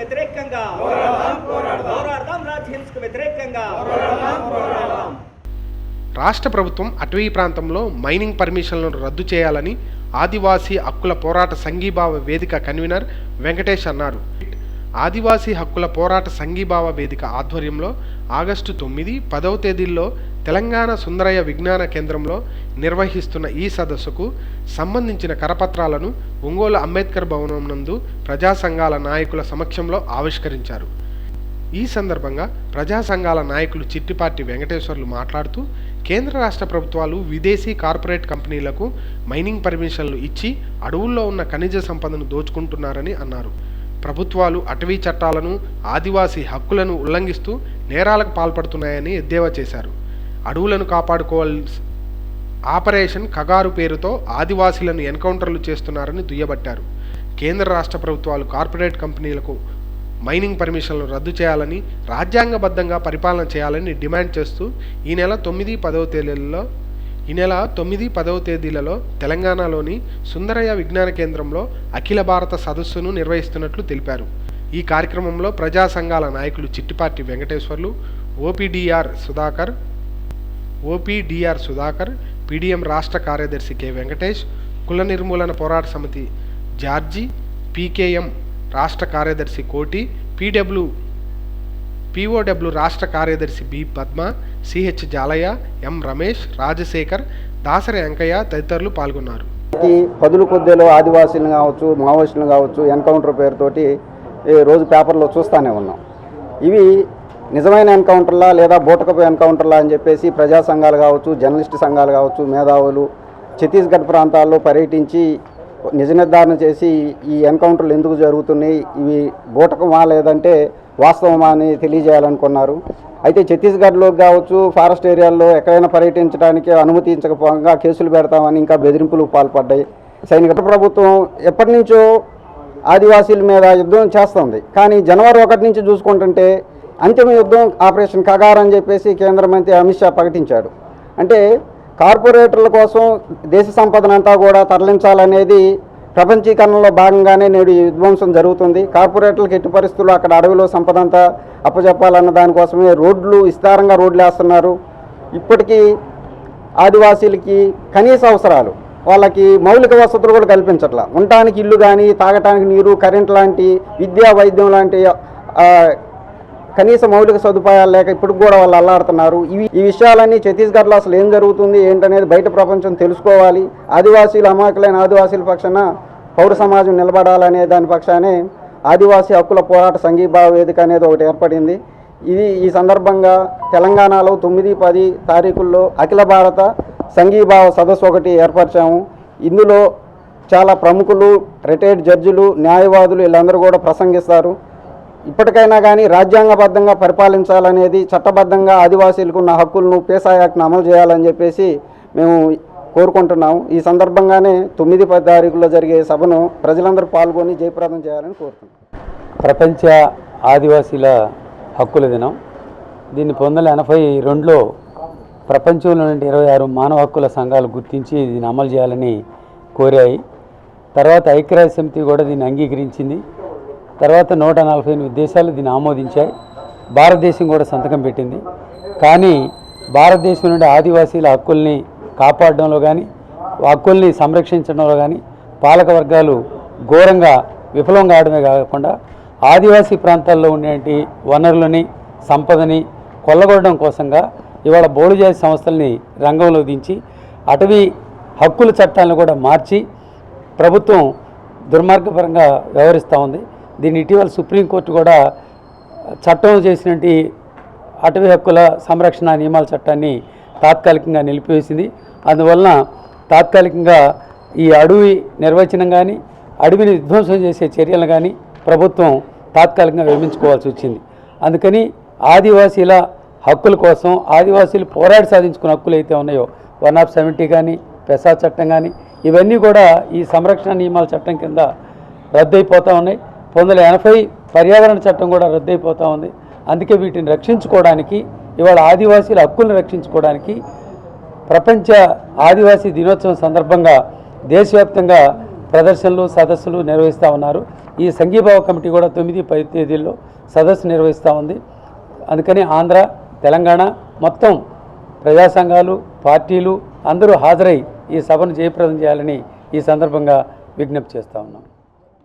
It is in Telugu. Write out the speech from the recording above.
వ్యతిరేకంగా. పోరాడదాం వ్యతిరేకంగా. రాష్ట్ర ప్రభుత్వం అటవీ ప్రాంతంలో మైనింగ్ పర్మిషన్లను రద్దు చేయాలని ఆదివాసీ హక్కుల పోరాట సంఘీభావ వేదిక కన్వీనర్ వెంకటేష్ అన్నారు. ఆదివాసీ హక్కుల పోరాట సంఘీభావ వేదిక ఆధ్వర్యంలో ఆగస్టు తొమ్మిది పదవ తేదీల్లో తెలంగాణ సుందరయ్య విజ్ఞాన కేంద్రంలో నిర్వహిస్తున్న ఈ సదస్సుకు సంబంధించిన కరపత్రాలను ఒంగోలు అంబేద్కర్ భవనం నందు ప్రజా సంఘాల నాయకుల సమక్షంలో ఆవిష్కరించారు. ఈ సందర్భంగా ప్రజా సంఘాల నాయకులు చిట్టిపాటి వెంకటేశ్వర్లు మాట్లాడుతూ కేంద్ర రాష్ట్ర ప్రభుత్వాలు విదేశీ కార్పొరేట్ కంపెనీలకు మైనింగ్ పర్మిషన్లు ఇచ్చి అడవుల్లో ఉన్న ఖనిజ సంపదను దోచుకుంటున్నారని అన్నారు. ప్రభుత్వాలు అటవీ చట్టాలను ఆదివాసీ హక్కులను ఉల్లంఘిస్తూ నేరాలకు పాల్పడుతున్నాయని ఎద్దేవా చేశారు. అడవులను కాపాడుకోవాల్సి ఆపరేషన్ కగారు పేరుతో ఆదివాసీలను ఎన్కౌంటర్లు చేస్తున్నారని దుయ్యబట్టారు. కేంద్ర రాష్ట్ర ప్రభుత్వాలు కార్పొరేట్ కంపెనీలకు మైనింగ్ పర్మిషన్లు రద్దు చేయాలని రాజ్యాంగబద్ధంగా పరిపాలన చేయాలని డిమాండ్ చేస్తూ ఈ నెల తొమ్మిది పదవ తేదీలలో ఈ నెల తొమ్మిది పదవ తేదీలలో తెలంగాణలోని సుందరయ్య విజ్ఞాన కేంద్రంలో అఖిల భారత సదస్సును నిర్వహిస్తున్నట్లు తెలిపారు. ఈ కార్యక్రమంలో ప్రజా సంఘాల నాయకులు Chittipati Venkateswarlu OPDR Sudhakar OPDR Sudhakar PDM రాష్ట్ర కార్యదర్శి కె వెంకటేష్ కుల నిర్మూలన పోరాట సమితి జార్జి పీకేఎం రాష్ట్ర కార్యదర్శి కోటి పీడబ్ల్యూ పీఓడబ్ల్యూ రాష్ట్ర కార్యదర్శి B Padma CH Jalaiah M Ramesh Rajasekhar Dasari Venkaiah తదితరులు పాల్గొన్నారు. ఈ పదులు కొద్దిలో ఆదివాసీలు కావచ్చు మావోయిస్టులు కావచ్చు ఎన్కౌంటర్ పేరుతోటి రోజు పేపర్లో చూస్తూనే ఉన్నాం. ఇవి నిజమైన ఎన్కౌంటర్లా లేదా బూటకపు ఎన్కౌంటర్లా అని చెప్పేసి ప్రజా సంఘాలు కావచ్చు జర్నలిస్ట్ సంఘాలు కావచ్చు మేధావులు ఛత్తీస్గఢ్ ప్రాంతాల్లో పర్యటించి నిజ నిర్ధారణ చేసి ఈ ఎన్కౌంటర్లు ఎందుకు జరుగుతున్నాయి ఇవి బూటకమా లేదంటే వాస్తవమా అని తెలియజేయాలనుకున్నారు. అయితే ఛత్తీస్గఢ్లో కావచ్చు ఫారెస్ట్ ఏరియాల్లో ఎక్కడైనా పర్యటించడానికి అనుమతించకపోగా కేసులు పెడతామని ఇంకా బెదిరింపులు పాల్పడ్డాయి. సైనిక ప్రభుత్వం ఎప్పటి నుంచో ఆదివాసీల మీద యుద్ధం చేస్తుంది. కానీ జనవరి ఒకటి నుంచి చూసుకుంటుంటే అంతిమ యుద్ధం ఆపరేషన్ కగార్ అని చెప్పేసి కేంద్ర మంత్రి అమిత్ షా ప్రకటించాడు. అంటే కార్పొరేటర్ల కోసం దేశ సంపదనంతా కూడా తరలించాలనేది ప్రపంచీకరణలో భాగంగానే నేడు ఈ విధ్వంసం జరుగుతుంది. కార్పొరేటర్లకు ఎట్టి పరిస్థితుల్లో అక్కడ అడవిలో సంపద అంతా అప్పచెప్పాలన్న దానికోసమే రోడ్లు విస్తారంగా రోడ్లు వేస్తున్నారు ఇప్పటికీ ఆదివాసీలకి కనీస అవసరాలు వాళ్ళకి మౌలిక వసతులు కూడా కల్పించట్లా. ఉండటానికి ఇల్లు కానీ తాగటానికి నీరు కరెంట్ లాంటి విద్యా వైద్యం లాంటి కనీస మౌలిక సదుపాయాలు లేక ఇప్పుడు కూడా వాళ్ళు అల్లాడుతున్నారు. ఇవి ఈ విషయాలన్నీ ఛత్తీస్గఢ్లో అసలు ఏం జరుగుతుంది ఏంటనేది బయట ప్రపంచం తెలుసుకోవాలి. ఆదివాసీలు అమాయకులైన ఆదివాసీల పక్షాన పౌర సమాజం నిలబడాలనే దాని పక్షానే ఆదివాసీ హక్కుల పోరాట సంఘీభావ వేదిక అనేది ఒకటి ఏర్పడింది. ఇది ఈ సందర్భంగా తెలంగాణలో తొమ్మిది పది తారీఖుల్లో అఖిల భారత సంఘీభావ సదస్సు ఒకటి ఏర్పరిచాము. ఇందులో చాలా ప్రముఖులు రిటైర్డ్ జడ్జిలు న్యాయవాదులు వీళ్ళందరూ కూడా ప్రసంగిస్తారు. ఇప్పటికైనా కానీ రాజ్యాంగబద్ధంగా పరిపాలించాలనేది చట్టబద్ధంగా ఆదివాసీలకు ఉన్న హక్కులను పేసా యాక్ట్ను అమలు చేయాలని చెప్పేసి మేము కోరుకుంటున్నాము. ఈ సందర్భంగానే తొమ్మిది పది తారీఖులో జరిగే సభను ప్రజలందరూ పాల్గొని జయప్రదం చేయాలని కోరుతున్నాం. ప్రపంచ ఆదివాసీల హక్కుల దినం. దీన్ని పంతొమ్మిది వందల ఎనభై రెండులో ప్రపంచంలో నుండి ఇరవై ఆరు మానవ హక్కుల సంఘాలు గుర్తించి దీన్ని అమలు చేయాలని కోరాయి. తర్వాత ఐక్యరాజ్య సమితి కూడా దీన్ని అంగీకరించింది. తర్వాత నూట నలభై ఎనిమిది దేశాలు దీన్ని ఆమోదించాయి. భారతదేశం కూడా సంతకం పెట్టింది. కానీ భారతదేశం నుండి ఆదివాసీల హక్కుల్ని కాపాడడంలో కానీ హక్కుల్ని సంరక్షించడంలో కానీ పాలక వర్గాలు ఘోరంగా విఫలం కావడమే కాకుండా ఆదివాసీ ప్రాంతాల్లో ఉండేటి వనరులని సంపదని కొల్లగొట్టడం కోసంగా ఇవాళ బోడుజాతి సంస్థల్ని రంగంలో దించి అటవీ హక్కుల చట్టాలను కూడా మార్చి ప్రభుత్వం దుర్మార్గపరంగా వ్యవహరిస్తూ ఉంది. దీన్ని ఇటీవల సుప్రీంకోర్టు కూడా చట్టం చేసినటువంటి అటవీ హక్కుల సంరక్షణ నియమాల చట్టాన్ని తాత్కాలికంగా నిలిపివేసింది. అందువలన తాత్కాలికంగా ఈ అడవి నిర్వచనం కానీ అడవిని విధ్వంసం చేసే చర్యలు కానీ ప్రభుత్వం తాత్కాలికంగా విరమించుకోవాల్సి వచ్చింది. అందుకని ఆదివాసీల హక్కుల కోసం ఆదివాసీలు పోరాడి సాధించుకున్న హక్కులు అయితే ఉన్నాయో వన్ ఆఫ్ సెవెంటీ కానీ ప్రసాద్ చట్టం కానీ ఇవన్నీ కూడా ఈ సంరక్షణ నియమాల చట్టం కింద రద్దయిపోతూ ఉన్నాయి. పంతొమ్మిది వందల ఎనభై పర్యావరణ చట్టం కూడా రద్దయిపోతూ ఉంది. అందుకే వీటిని రక్షించుకోవడానికి ఇవాళ ఆదివాసీల హక్కులను రక్షించుకోవడానికి ప్రపంచ ఆదివాసీ దినోత్సవం సందర్భంగా దేశవ్యాప్తంగా ప్రదర్శనలు సదస్సులు నిర్వహిస్తూ ఉన్నారు. ఈ సంఘీభావ కమిటీ కూడా తొమ్మిది పది తేదీల్లో సదస్సు నిర్వహిస్తూ ఉంది. అందుకని ఆంధ్ర తెలంగాణ మొత్తం ప్రజా సంఘాలు పార్టీలు అందరూ హాజరై ఈ సభను జయప్రదం చేయాలని ఈ సందర్భంగా విజ్ఞప్తి చేస్తూ ఉన్నాం.